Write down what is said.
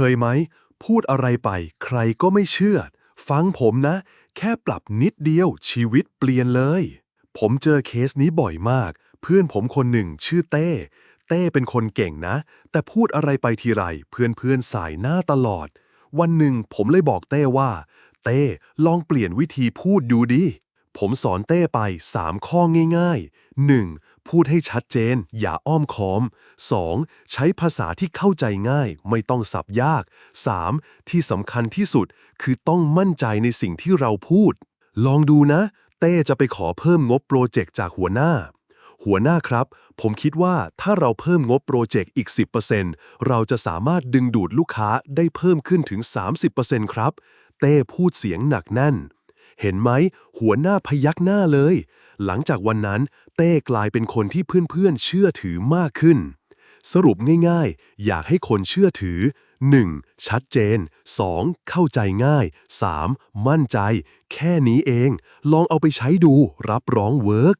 เคยไหม พูดอะไรไป ใครก็ไม่เชื่อ ฟังผมนะ แค่ปรับนิดเดียวชีวิตเปลี่ยนเลย ผมเจอเคสนี้บ่อยมาก เพื่อนผมคนหนึ่งชื่อเต้ เต้เป็นคนเก่งนะ แต่พูดอะไรไปทีไร เพื่อนเพื่อนๆสายหน้าตลอด วันหนึ่งผมเลยบอกเต้ว่า เต้ลองเปลี่ยนวิธีพูดดูดิผมสอนเต้ไป 3 ข้อง่ายๆ 1. พูดให้ชัดเจน อย่าอ้อมค้อม 2. ใช้ภาษาที่เข้าใจง่าย ไม่ต้องสับยาก 3. ที่สำคัญที่สุด คือต้องมั่นใจในสิ่งที่เราพูด ลองดูนะ เต้จะไปขอเพิ่มงบโปรเจกต์จากหัวหน้า หัวหน้าครับ ผมคิดว่าถ้าเราเพิ่มงบโปรเจกต์อีก 10%เราจะสามารถดึงดูดลูกค้าได้เพิ่มขึ้นถึง 30%ครับ เต้พูดเสียงหนักแน่น เห็นไหม หัวหน้าพยักหน้าเลย หลังจากวันนั้น เต้กลายเป็นคนที่เพื่อนๆเชื่อถือมากขึ้น สรุปง่ายๆ อยากให้คนเชื่อถือ 1. ชัดเจน 2. เข้าใจง่าย 3. มั่นใจ แค่นี้เอง ลองเอาไปใช้ดูรับรองเวิร์ก